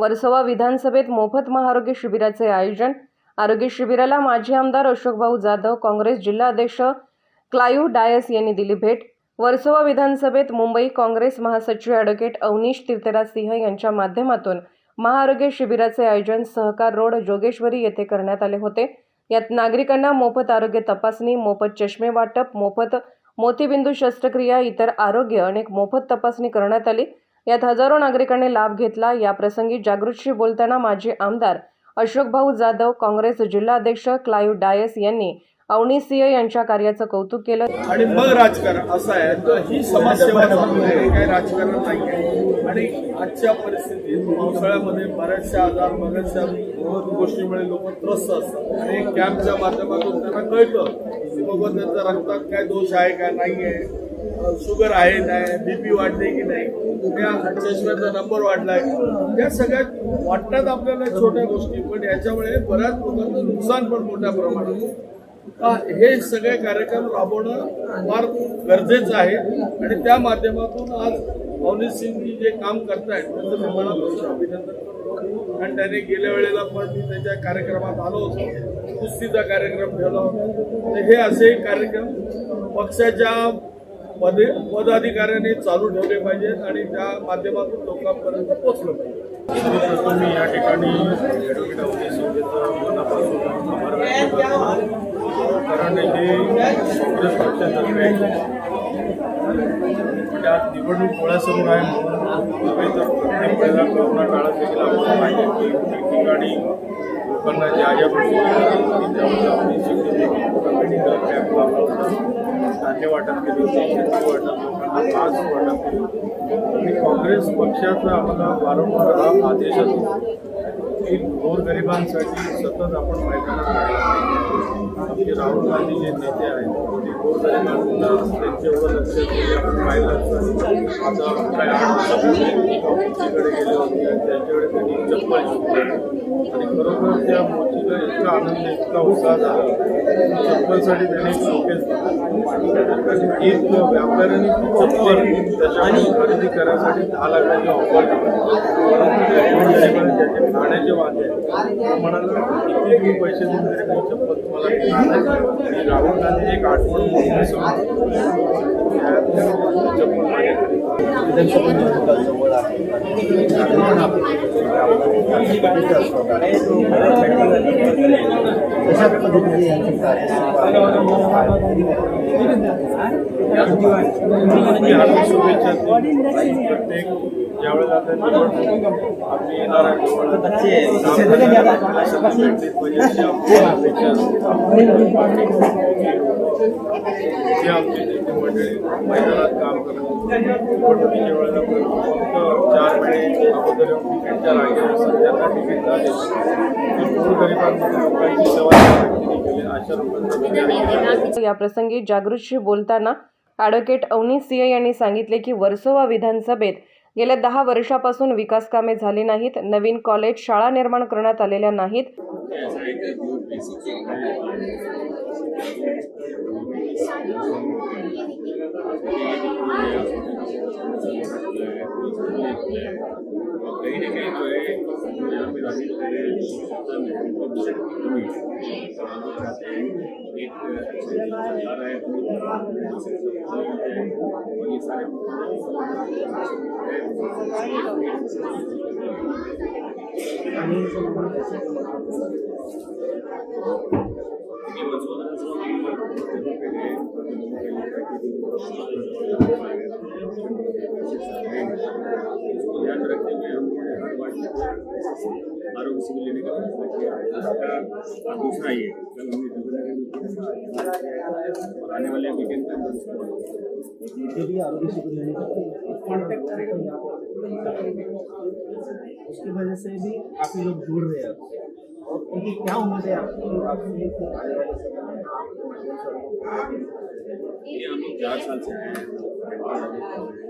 वर्सोवा विधानसभेत मोफत महाआरोग्य शिबिराचे आयोजन. आरोग्य शिबिराला माजी आमदार अशोकभाऊ जाधव काँग्रेस जिल्हाध्यक्ष क्लायू डायस यांनी दिली भेट. वर्सोवा विधानसभेत मुंबई काँग्रेस महासचिव ॲडव्होकेट अवनीश तीर्थराज सिंह यांच्या माध्यमातून महाआरोग्य शिबिराचे आयोजन सहकार रोड जोगेश्वरी येथे करण्यात आले होते. यात नागरिकांना मोफत आरोग्य तपासणी मोफत चष्मे वाटप मोफत मोतीबिंदू शस्त्रक्रिया इतर आरोग्य अनेक मोफत तपासणी करण्यात आली. यात हजारो नागरिकांनी लाभ घेतला. याप्रसंगी जागृतशी बोलताना माजी आमदार अशोकभाऊ जाधव काँग्रेस जिल्हाध्यक्ष क्लायू डायस यांनी अवनी सिंह यांच्या कार्याचं कौतुक केलं. आणि मग राजकारण असं आहे तर ही समाजसेवा चालू आहे. काही राजकारण नाही आहे. आणि आजच्या परिस्थितीत पावसाळ्यामध्ये बऱ्याचशा आजार बऱ्याचशा गोष्टीमुळे लोक त्रस्त असतात. आणि कॅम्पच्या माध्यमातून त्यांना कळतं की बाबा त्यांचा रक्तात काय दोष आहे काय नाही आहे. शुगर आहे नाही बीपी वाढले की नाही कुठल्या चष्म्याचा नंबर वाढलाय या सगळ्यात वाटतात आपल्याला छोट्या गोष्टी पण याच्यामुळे बऱ्याच लोकांचं नुकसान पण मोठ्या प्रमाणात. का हे सगळे कार्यक्रम राबवणं फार गरजेचं आहे. आणि त्या माध्यमातून आज अवनीत सिंगजी जे काम करतायत त्यांचं मी मनापासून अभिनंदन करतो. आणि त्याने गेल्या वेळेला पण मी त्याच्या कार्यक्रमात आलो होतो. कुस्तीचा कार्यक्रम ठेवला होता. तर हे असे कार्यक्रम पक्षाच्या पदे पदाधिकाऱ्यांनी चालू ठेवले पाहिजेत आणि त्या माध्यमातून लोकांपर्यंत पोहोचलं पाहिजे. सर्वप्रथम मी या ठिकाणी कारण हे काँग्रेस पक्षातर्फे म्हणजे निवडणूक डोळ्यासमोर आहे म्हणून नव्हे तर प्रत्येक वेळेला कोरोना काळात देखील आपण पाहिजे की ठिकठिकाणी लोकांना ज्या ज्या गोष्टी त्यामध्ये मेडिकल कॅम्प लावला धान्य वाटप केले होते शेती वाटप लोकांना मास्क वाटप केले होते आणि काँग्रेस पक्षाचा आम्हाला वारंवार हा आदेश असतो. की गोरगरिबांसाठी सतत आपण मैदानात राहायला पाहिजे. आमचे राहुल गांधी जे नेते आहेत. ते गोरगरिबांना त्यांच्यावर लक्ष आपण पाहिलं असतं आता काही आठ मोचीकडे गेले होते आणि त्यांच्याकडे त्यांनी चप्पल आणि खरोखर त्या मोचीला इतका आनंद इतका उत्साह झाला चप्पलसाठी त्याने शोकेस एक व्यापाऱ्यांनी चप्पल खरेदी करण्यासाठी दहा लाखाची ऑफर त्याचे खाण्याचे वांदे म्हणाला किती मी पैसे देऊन तरी चप्पल तुम्हाला राहुल गांधी एक आठवण म्हणून समजून जवळ आहे नागरिकांना पद्धतीने यांची मी शुभेच्छा प्रत्येक ज्यावेळेला आता निवडणूक नेते मंडळी मैदानात काम करत निवडणुकीच्या वेळेला फक्त चार अगोदर तिकीटच्या असतात त्यांना तिकीट गोरगरिबांमध्ये लोकांची सेवा केली अशा या प्रसंगी जागृतशी बोलताना ॲडव्होकेट अवनी सिंह यांनी सांगितले की वर्सोवा विधानसभेत गेल्या दहा वर्षापासून विकास कामे झाली नाहीत नवीन कॉलेज शाळा निर्माण करण्यात आलेल्या नाहीत. कहीं ना कहीं जो है यहाँ पे राजनीति कमी एक सरकार है और ये सारे ये ध्यान रखते हुए हमने हर बार आरोग्य शिविर लेने का फैसला किया। है और दूसरा ये कल हमने जुबनगर में और आने वाले वीकेंड पे जिथे भी आरोग्य शिविर लेने का कॉन्टैक्ट उसकी वजह से भी काफी लोग जुड़ रहे हैं। और उनकी क्या उम्मीद है आपकी? आपसे ये हम लोग चार साल से हैं और राजनीति का सबसे बड़ा मकसद होता है उसके पास और उसी को ध्यान में? रखते हुए हम लोग हमारे टारगेट चलता है। लोगों की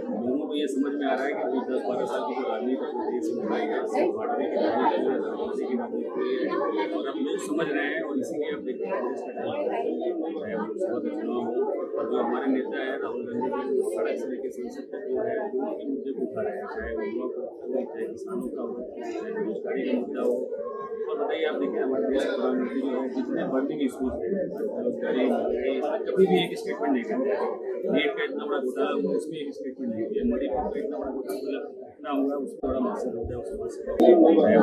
दोनों को ये समझ में आ रहा है कि पिछले दस बारह साल की जो राजनीति अपने देश में बनाई है सिर्फ बांटने की राजनीति की राजनीति और अब लोग समझ रहे हैं और इसीलिए अब देखते हैं। और जो हमारे नेता है, राहुल गांधी जी सड़क से लेकर संसद तक जो है दोनों के मुद्दे को उठा रहे हैं चाहे युवा का हो, चाहे किसानों का हो, चाहे बेरोजगारी का मुद्दा हो। और बताइए, आप देखिए, हमारे देश के प्रधानमंत्री जो है, जितने बर्निंग इशूज है बेरोजगारी कभी भी एक स्टेटमेंट नहीं करते नेट का इतना बड़ा घोटाला, उसमें एक स्टेटमेंट नहीं दिया मणिपुर का इतना बड़ा घोटाला मतलब हुआ है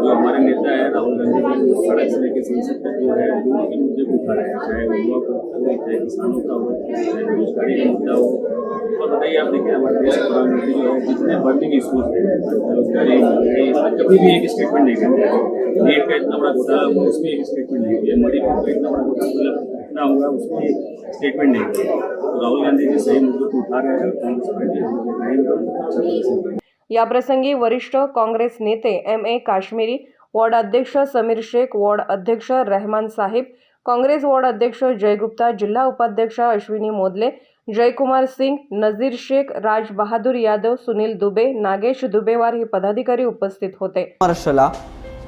जो हमारे नेता है, राहुल गांधी सड़क से लेकर संसद तक जो है दोनों के मुद्दे को उठा रहे हैं, चाहे युवा का हो चाहे किसानों का हो, चाहे बेरोजगारी का मुद्दा हो। और बताइए, आप देखिए, हमारे देश के प्रधानमंत्री जो है जितने बर्निंग इशूज है। बेरोजगारी कभी भी एक स्टेटमेंट नहीं हैं। नीट का इतना बड़ा घोटाला, उसमें एक स्टेटमेंट नहीं दिया मणिपुर का इतना बड़ा घोटाला इतना हुआ उसमें स्टेटमेंट नहीं तो राहुल गांधी जी सही मुद्दों को उठा रहे हैं कांग्रेस पार्टी अच्छा याप्रसंगी वरिष्ठ काँग्रेस नेते एम ए काश्मीरी वॉर्ड अध्यक्ष समीर शेख वॉर्ड अध्यक्ष रहमान साहिब काँग्रेस वॉर्ड अध्यक्ष जय गुप्ता जिल्हा उपाध्यक्ष अश्विनी मोदले जयकुमार सिंग नजीर शेख राज बहादूर यादव सुनील दुबे नागेश दुबेवार हे पदाधिकारी उपस्थित होते। महाराष्ट्राला